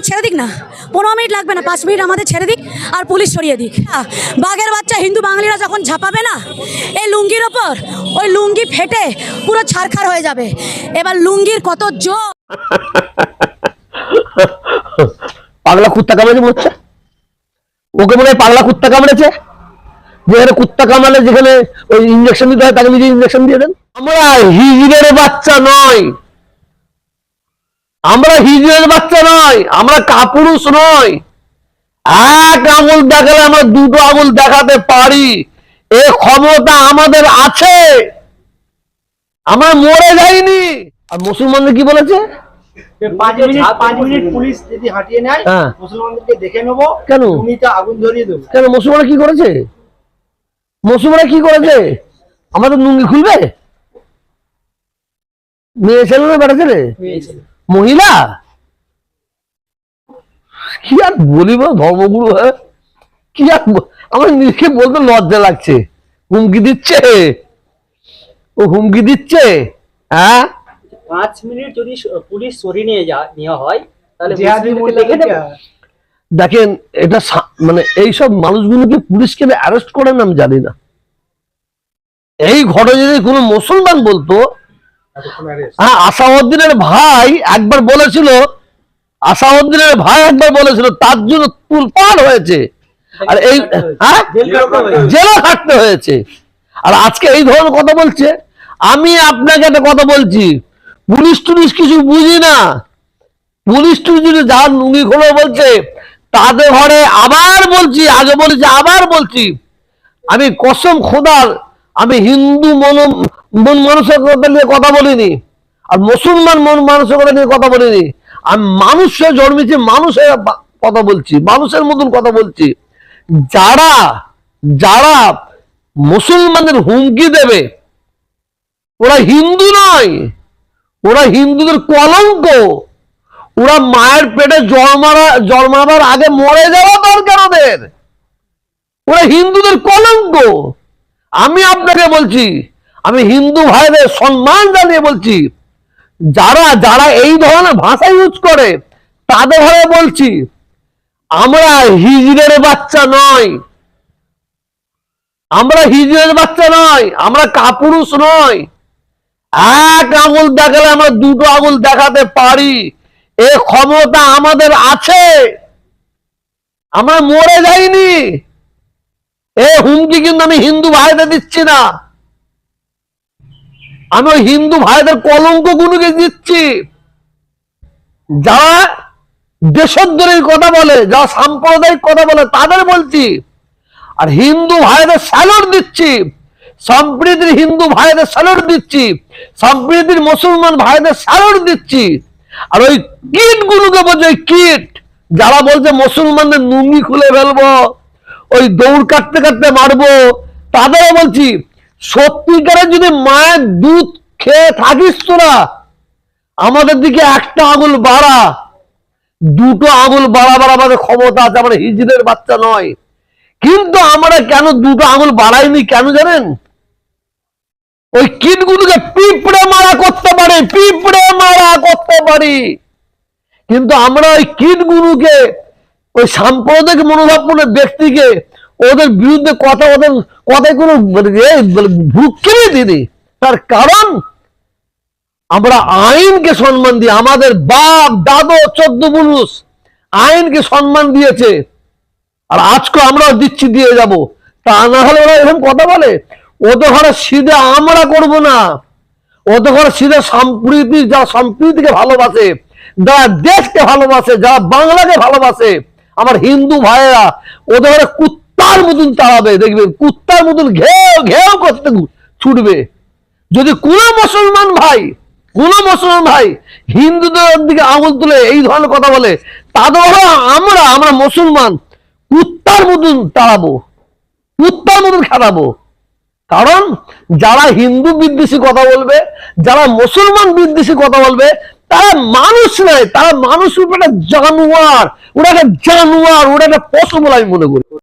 আমাদের ছেড়ে দিক না। পনেরো মিনিট লাগবে না পাঁচ মিনিট আমাদের ছেড়ে দিক আর পুলিশ সরিয়ে দিক। আহ, বাঘের বাচ্চা হিন্দু বাঙালিরা যখন ঝাঁপাবে না এই লুঙ্গির ওপর ওই লুঙ্গি ফেটে পুরো ছারখার হয়ে যাবে। এবার লুঙ্গির কত জোর। পাগলা কুত্তা কামড়েছে মরছে ওকে মনে হয় পাগলা কুত্তা কামড়েছে? যেখানে কুত্তা কামড়ালে যেখানে ওই ইঞ্জেকশন দিতে হয় তাকে নিজে ইঞ্জেকশন দিয়ে দেন। আমরা হিজড়ের বাচ্চা নয়। আমরা হিজড়ের বাচ্চা নয় আমরা কাপুরুষ নয়। এক আঙুল দেখালে আমরা দুটো আঙুল দেখাতে পারি। এ ক্ষমতা আমাদের আছে। আমরা মরে যাইনি। আর মুসলমানদের কি বলেছে? পাঁচ মিনিট পাঁচ মিনিট পুলিশ যদি হাঁটিয়ে নেয় হ্যাঁ। মুসলমানদেরকে দেখে নেব কেন? জমিতে আগুন ধরিয়ে দেবো। কেন মুসলমানরা কি করেছে? মুসলমানরা কি করেছে? আমাদের লুঙ্গি খুলবে? মেয়ে ছেলে না বেটা ছেলে। মহিলা? কি আর বলিব ধর্মগুরু হ্যাঁ? কি আর আমার নিজেকে বলতে লজ্জা লাগছে। হুমকি দিচ্ছে? ও হুমকি দিচ্ছে? হ্যাঁ? পাঁচ মিনিট যদি পুলিশ সরিয়ে নিয়ে যা নেওয়া হয় তাহলে দেখেন এটা মানে এইসব মানুষগুলোকে পুলিশ কেন অ্যারেস্ট করেন আমি জানি না। এই ঘটনা যদি কোনো মুসলমান বলতো হ্যাঁ আসাউদ্দিনের ভাই একবার বলেছিল আসাউদ্দিনের ভাই একবার বলেছিল তার জন্য তুলপার হয়েছে। আর এই হ্যাঁ? জেলা খাটতে হয়েছে। আর আজকে এই ধরনের কথা বলছে? আমি আপনাকে একটা কথা বলছি পুলিশ টুলিশ কিছু বুঝি না। পুলিশ টুলিশ যদি যার নুঙ্গি খোলো বলছে তাদের ঘরে আবার বলছি আগে বলেছি আবার বলছি আমি কসম খোদার আমি হিন্দু মন মন মানসিকতা নিয়ে কথা বলিনি। আর মুসলমান মন মানসিকতা নিয়ে কথা বলিনি। আমি মানুষে জন্মেছি মানুষের কথা বলছি, মানুষের মতন কথা বলছি। যারা যারা মুসলমানদের হুমকি দেবে, ওরা হিন্দু নয়, ওরা হিন্দুদের কলঙ্ক। ওরা মায়ের পেটে জন্মারা জন্মাবার আগে মরে যাওয়া দরকার ওদের। ওরা হিন্দুদের কলঙ্ক। আমি আপনাকে বলছি আমি হিন্দু ভাইদের সম্মান জানিয়ে বলছি, যারা যারা এই ধরনের ভাষা ইউজ করে, তাদের ভাবে বলছি, আমরা হিজড়ের বাচ্চা নয় আমরা হিজড়ের বাচ্চা নয় আমরা কাপুরুষ নয় এক আঙুল দেখালে আমরা দুটো আঙুল দেখাতে পারি, এ ক্ষমতা আমাদের আছে। আমরা মরে যাইনি। এ হুমকি কিন্তু আমি হিন্দু ভাইদের দিচ্ছি না। আমি ওই হিন্দু ভাইদের কলঙ্ক গুলোকে দিচ্ছি। যারা দেশদ্রোহীর কথা বলে, যারা সাম্প্রদায়িক কথা বলে, তাদের বলছি, আর হিন্দু ভাইদের স্যালুট দিচ্ছি, সম্প্রীতির হিন্দু ভাইদের স্যালুট দিচ্ছি, সম্প্রীতির মুসলমান ভাইদের স্যালুট দিচ্ছি। আর ওই কিট গুলোকে বলছে, ওই কিট, যারা বলছে মুসলমানদের নুঙ্গি খুলে ফেলব, ওই দৌড় কাটতে কাটতে মারবো, তাদেরও বলছি সত্যিকারের যদি মায়ের দুধ খেয়ে থাকিস তোরা, আমাদের দিকে একটা আঙুল বাড়া, দুটো আঙুল বাড়াবার আমাদের ক্ষমতা আছে, আমরা হিজড়ের বাচ্চা নয়। কিন্তু আমরা কেন দুটো আঙুল বাড়াইনি কেন জানেন? ওই কিটগুলোকে পিঁপড়ে মারা করতে পারে, পিঁপড়ে মারা করতে পারি। কিন্তু আমরা ওই কিটগুলোকে, ওই সাম্প্রদায়িক মনোভাবপূর্ণ ব্যক্তিকে ওদের বিরুদ্ধে কথা ওদের কথায় কোনো ভুক্ষেপই দিনি তার কারণ আমরা আইনকে সম্মান দিই আমাদের বাপ, দাদু, চোদ্দ পুরুষ আইনকে সম্মান দিয়েছে। আর আজকে আমরাও দিচ্ছি, দিয়ে যাব। তা না হলে ওরা এরকম কথা বলে? ওদের ঘরে সিধে আমরা করব না। ওদের ঘরে সিধে সম্প্রীতি, যা সম্প্রীতিকে ভালোবাসে যারা দেশকে ভালোবাসে যারা বাংলাকে ভালোবাসে, আমার হিন্দু ভাইয়েরা, ওদের ঘরে কুত্তার মতন তাড়াবে দেখবে কুত্তার মতন ঘেউ ঘেউ করতে ছুটবে। যদি কোনো মুসলমান ভাই, কোন মুসলমান ভাই হিন্দুদের দিকে আঙুল তুলে এই ধরনের কথা বলে, তাদের আমরা আমরা মুসলমান, কুত্তার মতন তাড়াবো কুত্তার মতন খাটাবো কারণ যারা হিন্দু বিদ্বেষী কথা বলবে, যারা মুসলমান বিদ্বেষী কথা বলবে, তারা মানুষ নয়, তারা মানুষ রূপে একটা জানোয়ার ওরা একটা জানোয়ার ওরা একটা পশু বলে আমি মনে করি।